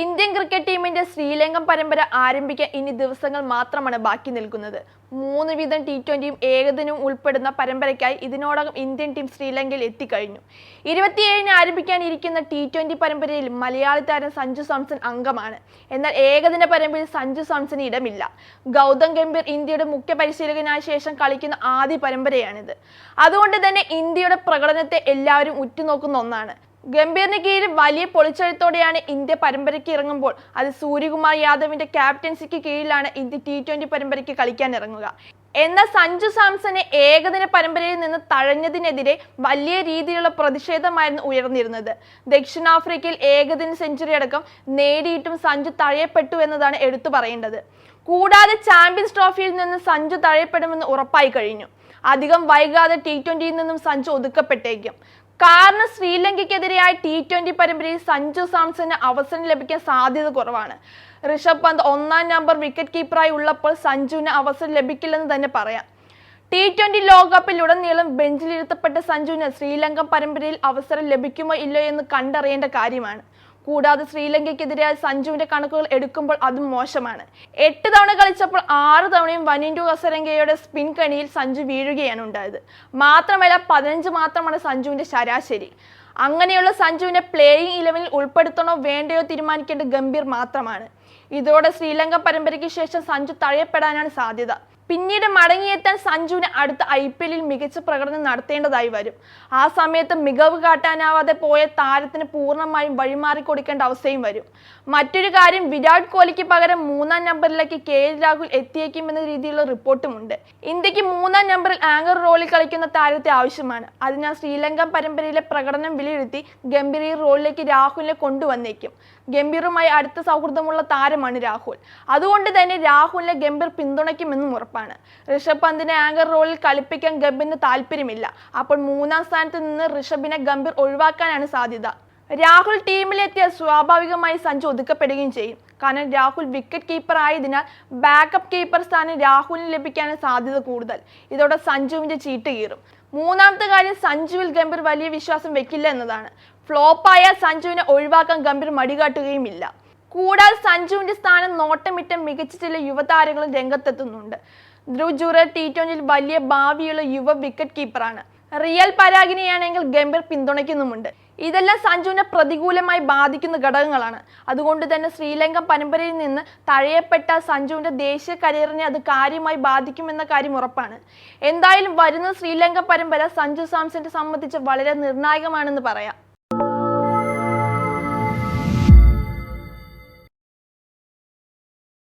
Indian cricket ടീമിന്റെ ശ്രീലങ്കൻ പരമ്പര ആരംഭിക്കാൻ ഇനി ദിവസങ്ങൾ മാത്രമാണ് ബാക്കി നിൽക്കുന്നത്. മൂന്ന് വീതം ടി ട്വന്റിയും ഏകദിനവും ഉൾപ്പെടുന്ന പരമ്പരയ്ക്കായി ഇതിനോടകം ഇന്ത്യൻ ടീം ശ്രീലങ്കയിൽ എത്തിക്കഴിഞ്ഞു. ഇരുപത്തിയേഴിന് ആരംഭിക്കാനിരിക്കുന്ന ടി ട്വന്റി പരമ്പരയിൽ മലയാളി താരം സഞ്ജു സാംസൺ അംഗമാണ്. എന്നാൽ ഏകദിന പരമ്പരയിൽ സഞ്ജു സാംസന് ഇടമില്ല. ഗൗതം ഗംഭീർ ഇന്ത്യയുടെ മുഖ്യ പരിശീലകനായ ശേഷം കളിക്കുന്ന ആദ്യ പരമ്പരയാണിത്. അതുകൊണ്ട് തന്നെ ഇന്ത്യയുടെ പ്രകടനത്തെ എല്ലാവരും ഉറ്റുനോക്കുന്ന ഒന്നാണ്. ഗംഭീറിന് കീഴിൽ വലിയ പൊളിച്ചെഴുത്തോടെയാണ് ഇന്ത്യ പരമ്പരയ്ക്ക് ഇറങ്ങുമ്പോൾ. അത് സൂര്യകുമാർ യാദവിന്റെ ക്യാപ്റ്റൻസിക്ക് കീഴിലാണ് ഇന്ത്യ ടി ട്വന്റി പരമ്പരയ്ക്ക് കളിക്കാൻ ഇറങ്ങുക. എന്നാൽ സഞ്ജു സാംസനെ ഏകദിന പരമ്പരയിൽ നിന്ന് തഴഞ്ഞതിനെതിരെ വലിയ രീതിയിലുള്ള പ്രതിഷേധമായിരുന്നു ഉയർന്നിരുന്നത്. ദക്ഷിണാഫ്രിക്കയിൽ ഏകദിന സെഞ്ചുറി അടക്കം നേടിയിട്ടും സഞ്ജു തഴയപ്പെട്ടു എന്നതാണ് എടുത്തു പറയേണ്ടത്. കൂടാതെ ചാമ്പ്യൻസ് ട്രോഫിയിൽ നിന്ന് സഞ്ജു തഴയപ്പെടുമെന്ന് ഉറപ്പായി കഴിഞ്ഞു. അധികം വൈകാതെ ടി ട്വന്റിയിൽ നിന്നും സഞ്ജു ഒതുക്കപ്പെട്ടേക്കും. കാരണം ശ്രീലങ്കയ്ക്കെതിരെയായ ടി ട്വന്റി പരമ്പരയിൽ സഞ്ജു സാംസന് അവസരം ലഭിക്കാൻ സാധ്യത കുറവാണ്. ഋഷഭ് പന്ത് ഒന്നാം നമ്പർ വിക്കറ്റ് കീപ്പറായി ഉള്ളപ്പോൾ സഞ്ജുവിന് അവസരം ലഭിക്കില്ലെന്ന് തന്നെ പറയാം. ടി ട്വന്റി ലോകകപ്പിലുടനീളം ബെഞ്ചിലിരുത്തപ്പെട്ട സഞ്ജുവിന് ശ്രീലങ്കൻ പരമ്പരയിൽ അവസരം ലഭിക്കുമോ ഇല്ലയോ എന്ന് കണ്ടറിയേണ്ട കാര്യമാണ്. കൂടാതെ ശ്രീലങ്കയ്ക്കെതിരായ സഞ്ജുവിന്റെ കണക്കുകൾ എടുക്കുമ്പോൾ അതും മോശമാണ്. എട്ട് തവണ കളിച്ചപ്പോൾ ആറ് തവണയും വനിൻഡു ഹസരംഗയുടെ സ്പിൻ കണിയിൽ സഞ്ജു വീഴുകയാണ് ഉണ്ടായത്. മാത്രമല്ല പതിനഞ്ച് മാത്രമാണ് സഞ്ജുവിന്റെ ശരാശരി. അങ്ങനെയുള്ള സഞ്ജുവിനെ പ്ലേയിങ് ഇലവനിൽ ഉൾപ്പെടുത്തണോ വേണ്ടയോ തീരുമാനിക്കേണ്ട ഗംഭീർ മാത്രമാണ്. ഇതോടെ ശ്രീലങ്ക പരമ്പരയ്ക്ക് ശേഷം സഞ്ജു തഴയപ്പെടാനാണ് സാധ്യത. പിന്നീട് മടങ്ങിയെത്താൻ സഞ്ജുവിന് അടുത്ത ഐ പി എല്ലിൽ മികച്ച പ്രകടനം നടത്തേണ്ടതായി വരും. ആ സമയത്ത് മികവ് കാട്ടാനാവാതെ പോയ താരത്തിന് പൂർണമായും വഴിമാറി കൊടുക്കേണ്ട അവസ്ഥയും വരും. മറ്റൊരു കാര്യം വിരാട് കോഹ്ലിക്ക് പകരം മൂന്നാം നമ്പറിലേക്ക് കെ എൽ രാഹുൽ എത്തിയേക്കുമെന്ന രീതിയിലുള്ള റിപ്പോർട്ടുമുണ്ട് ഇന്ത്യയ്ക്ക് മൂന്നാം നമ്പറിൽ ആങ്കർ റോളിൽ കളിക്കുന്ന താരത്തെ ആവശ്യമാണ്. അതിനാൽ ശ്രീലങ്കൻ പരമ്പരയിലെ പ്രകടനം വിലയിരുത്തി ഗംഭീർ ഈ റോളിലേക്ക് രാഹുലിനെ കൊണ്ടുവന്നേക്കും. ഗംഭീറുമായി അടുത്ത സൗഹൃദമുള്ള താരമാണ് രാഹുൽ. അതുകൊണ്ട് തന്നെ രാഹുലിനെ ഗംഭീർ പിന്തുണയ്ക്കുമെന്നും ഉറപ്പാണ്. ഋഷഭ് പന്തിനെ ആങ്കർ റോളിൽ കളിപ്പിക്കാൻ ഗംഭീറിന് താല്പര്യമില്ല. അപ്പോൾ മൂന്നാം സ്ഥാനത്ത് നിന്ന് ഋഷഭിനെ ഗംഭീർ ഒഴിവാക്കാനാണ് സാധ്യത. രാഹുൽ ടീമിലെത്തിയ സ്വാഭാവികമായി സഞ്ജു ഒതുക്കപ്പെടുകയും ചെയ്യും. കാരണം രാഹുൽ വിക്കറ്റ് കീപ്പർ ആയതിനാൽ ബാക്കപ്പ് കീപ്പർ സ്ഥാനം രാഹുലിന് ലഭിക്കാനാണ് സാധ്യത കൂടുതൽ. ഇതോടെ സഞ്ജുവിന്റെ ചീട്ട് കീറും. മൂന്നാമത്തെ കാര്യം സഞ്ജുവിൽ ഗംഭീർ വലിയ വിശ്വാസം വെക്കില്ല എന്നതാണ്. ഫ്ലോപ്പായ സഞ്ജുവിനെ ഒഴിവാക്കാൻ ഗംഭീർ മടികാട്ടുകയുമില്ല. കൂടാതെ സഞ്ജുവിന്റെ സ്ഥാനം നോട്ടമിട്ട മികച്ച ചില യുവതാരങ്ങളും രംഗത്തെത്തുന്നുണ്ട്. ധ്രുവ് ജുറൽ ടി ട്വന്റിയിൽ വലിയ ഭാവിയുള്ള യുവ വിക്കറ്റ് കീപ്പറാണ് റിയൽ പരാഗിനെയാണെങ്കിൽ ഗംഭീർ പിന്തുണയ്ക്കുന്നുമുണ്ട്. ഇതെല്ലാം സഞ്ജുവിനെ പ്രതികൂലമായി ബാധിക്കുന്ന ഘടകങ്ങളാണ്. അതുകൊണ്ട് തന്നെ ശ്രീലങ്കൻ പരമ്പരയിൽ നിന്ന് തഴയപ്പെട്ട സഞ്ജുവിന്റെ ദേശീയ കരിയറിനെ അത് കാര്യമായി ബാധിക്കുമെന്ന കാര്യം ഉറപ്പാണ്. എന്തായാലും വരുന്ന ശ്രീലങ്കൻ പരമ്പര സഞ്ജു സാംസനെ സംബന്ധിച്ച് വളരെ നിർണായകമാണെന്ന് പറയാം.